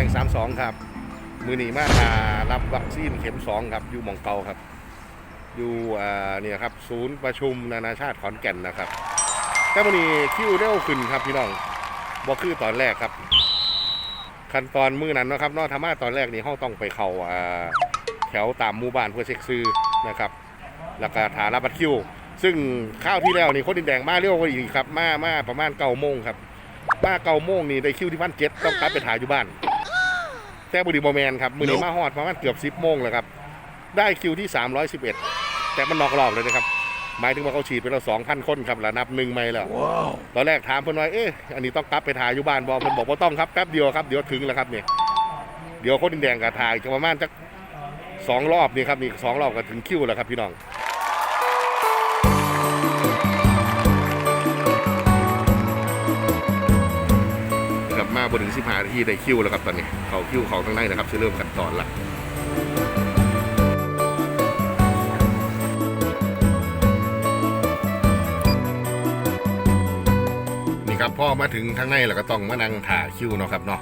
ครับสีแดง32 ครับ มือหนีมาหารับวัคซีนเข็ม 2 ครับ อยู่หมองเกาครับ อยู่อ่าเนี่ยครับ ศูนย์ประชุมนานาชาติขอนแก่นนะครับแต่วันนี้คิวเร็วขึ้นครับพี่น้องบอกคือตอนแรกครับ ขั้นตอนมือนั้นนะครับนอกธรรมะตอนแรกนี่ห้องต้องไปเขา่าแถวตามหมู่บ้านเพื่อเช็คซื้อนะครับแล้วก็ถารับบัตรคิว ซึ่งข้าวที่แล้วนี่คนดินแดงมาเร็วกว่าอีกครับ มามาประมาณเก้าโมงครับมาเก้าโมงนี่ได้คิวที่พันเจ็ดต้องกลับไปถ่ายอยู่บ้าน แต่บุรีบอแมนครับมือนี้มาฮอดประมาณเกือบสิบโมงเลยครับ ได้คิวที่ 311 แต่มันนอกรอบเลยนะครับ หมายถึงว่าเขาฉีดไปแล้ว2,000คนครับแล้วนับหนึ่งไม่แล้ว ตอนแรกถามเพิ่นว่าเอ๊ะอันนี้ต้องกลับไปถ่ายอยู่บ้านบอเพิ่นบอกว่าต้องครับแป๊บเดียวครับเดี๋ยวถึงแล้วครับเนี่ยเดี๋ยวคนดินแดงกับถ่ายจะประมาณจักสองรอบนี่ครับนี่สองรอบก็ถึงคิวแล้วครับพี่น้อง มาบนถึงสิบหานาทีได้คิวแล้วครับตอนนี้เขาคิวของทางในนะครับจะเริ่มขั้นตอนละนี่ครับพ่อมาถึงทางในแล้วก็ต้องมานั่งถ่าคิวเนาะครับเนาะ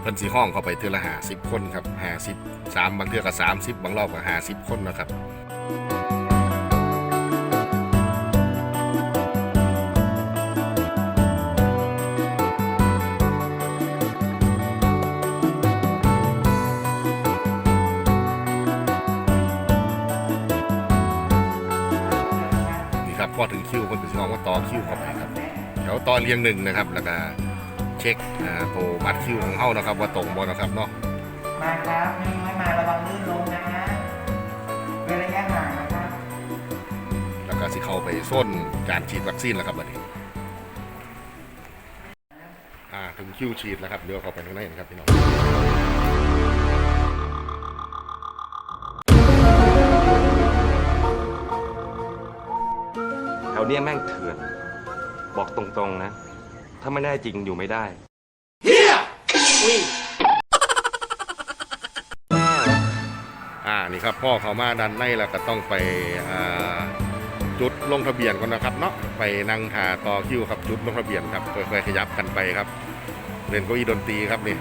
เพิ่นสีห้องเข้าไปเทือละหาสิบคนครับหาสิบสามบางเทือก็สามสิบบางรอบก็หาสิบคนนะครับ อถึงคิวคนถึงมองว่าต่อคิวเข้าไปครับแถวต่อเรียงหนึ่งนะครับ แล้วก็เช็คอ่าโปรบัตรคิวของเฮานะครับ ว่าตรงบ่นะครับเนาะมาครับไม่ไม่มาระวังลื่นลงนะฮะเว้นระยะห่างนะครับแล้วก็สิเข้าไปส้นการฉีดวัคซีนแล้วครับบัดนี้อ่าถึงคิวฉีดแล้วครับเดี๋ยวเข้าไปข้างในนะครับพี่น้อง วเนี้ยแม่งเถื่อน บอกตรงๆนะ ถ้าไม่แน่จริงอยู่ไม่ได้ อ่านี่ครับพ่อเขามาดันในแล้วก็ต้องไปอ่าจุดลงทะเบียนก่อนนะครับเนาะไปนั่งหาต่อคิวครับจุดลงทะเบียนครับค่อยๆขยับกันไปครับเล่นเก้าอี้ดนตรีครับนี่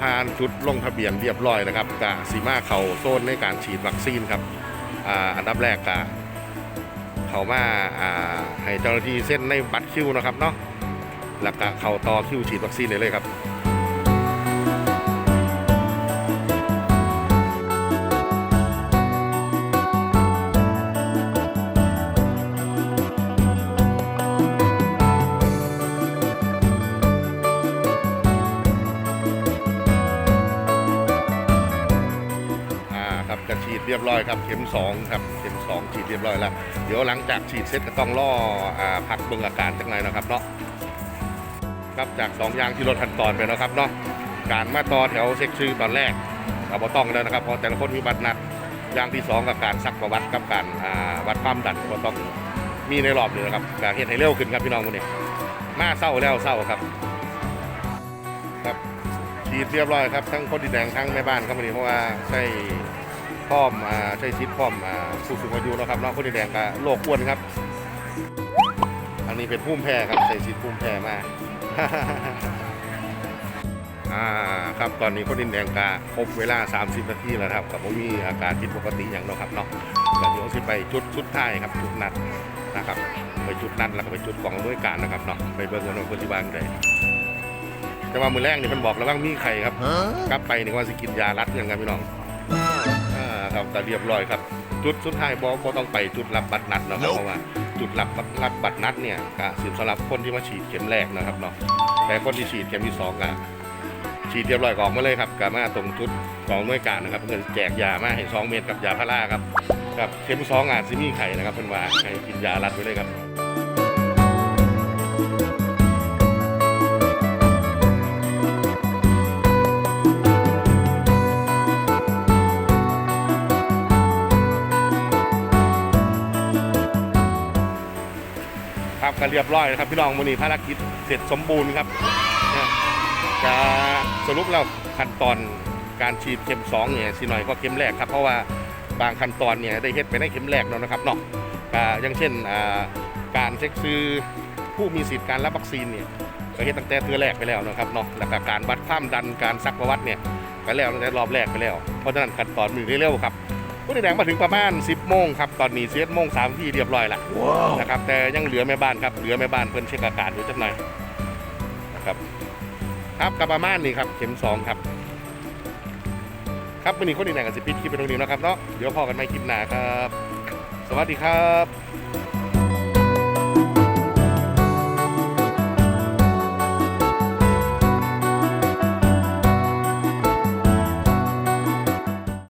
ผ่านจุดลงทะเบียนเรียบร้อยนะครับกะสีมาเขาโซนในการฉีดวัคซีนครับอ่าอันดับแรกกะเขามาอ่าให้เจ้าหน้าที่เส้นในบัตรคิวนะครับเนาะแล้วก็เขาต่อคิวฉีดวัคซีนเลยเลยครับ ครับจะฉีดเรียบร้อยครับเข็ม2ครับเข็ม2ฉีดเรียบร้อยแล้วเดี๋ยวหลังจากฉีดเสร็จก็ต้องรออพักเบิ่งอาการจังไรนะครับเนาะครับจากสองอย่างที่ลดขั้นตอนไปนะครับเนาะการมาต่อแถวเซ็กชื่อตอนแรกเราบ่ต้องแล้วนะครับเพราะแต่ละคนมีบัตรนัดอย่างที่สองกับการซักประวัติกับการวัดความดันก็ต้องมีในรอบนี้นะครับการเฮ็ดให้เร็วขึ้นครับพี่น้องวันนี้มาเศร้าแล้วเศร้าครับครับฉีดเรียบร้อยครับทั้งคนดินแดงทั้งแม่บ้านครับวันนี้เพราะว่าใช่ พร้อมอ่าใช่ชิดพร้อมอ่าผู้สูงอายุเนาะครับเนาะคนดินแดงกับโรคอ้วนครับ อันนี้เป็นพุ่มแพ้ครับใส่ชิดพุ่มแพ้มาอ่าครับตอนนี้คนดินแดงกะครบเวลา 30 นาทีแล้วครับกับผมมีอาการผิดปกติอย่างเนาะครับเนาะก็เดี๋ยวสิไปจุดชุดท้ายครับจุดนัดนะครับไปจุดนัดแล้วก็ไปจุดกองด้วยการนะครับเนาะไปเบิ่งกันว่าคนที่บ้านใดแต่ว่ามือแรกนี่มันบอกแล้วว่ามีไข่ครับกลับไปนี่ว่าสิกินยารัดยังกันพี่น้อง อ่าครับแต่เรียบร้อยครับ จุดสุดท้ายบอกก็ต้องไปจุดรับบัตรนัดเนาะครับเพราะว่าจุดรับรับบัตรนัดเนี่ยก็สิสำหรับคนที่มาฉีดเข็มแรกนะครับเนาะแต่คนที่ฉีดเข็มที่สองก็ฉีดเรียบร้อยก็ออกมาเลยครับก็มาตรงจุดกองด้วยการนะครับเพื่อแจกยามาให้สองเม็ดกับยาพาราครับกับเข็มสองอาจจะมีไข่นะครับเป็นว่าให้กินยารัดไว้เลยครับ ครับก็เรียบร้อยนะครับพี่น้องวันนี้ภารกิจเสร็จสมบูรณ์ครับจะสรุปแล้วขั้นตอนการฉีดเข็มสองเนี่ยสิหน่อยก็เข็มแรกครับเพราะว่าบางขั้นตอนเนี่ยได้เฮ็ดไปในเข็มแรกแล้วนะครับเนาะอย่างเช่นการเช็คซื้อผู้มีสิทธิ์การรับวัคซีนเนี่ยก็เฮ็ดตั้งแต่เทือแรกไปแล้วนะครับเนาะแล้วก็การวัดความดันการซักประวัติเนี่ยก็แล้วตั้งแต่รอบแรกไปแล้วเพราะฉะนั้นขั้นตอนมือเร็วๆครับ ผู้แดงมาถึงประมาณ 10โมงครับตอนนี้11โมง3ที่เรียบร้อยละนะครับแต่ยังเหลือแม่บ้านครับเหลือแม่บ้านเพิ่นเช็คอากาศอยู่จักหน่อยนะครับครับกับประมาณนี้ครับเข็มสองครับครับวันนี้คนอีกไหนกับสิปิดคลิปไปตรงนี้เนาะครับเนาะเดี๋ยวพอกันใหม่คลิปหน้าครับ สวัสดีครับ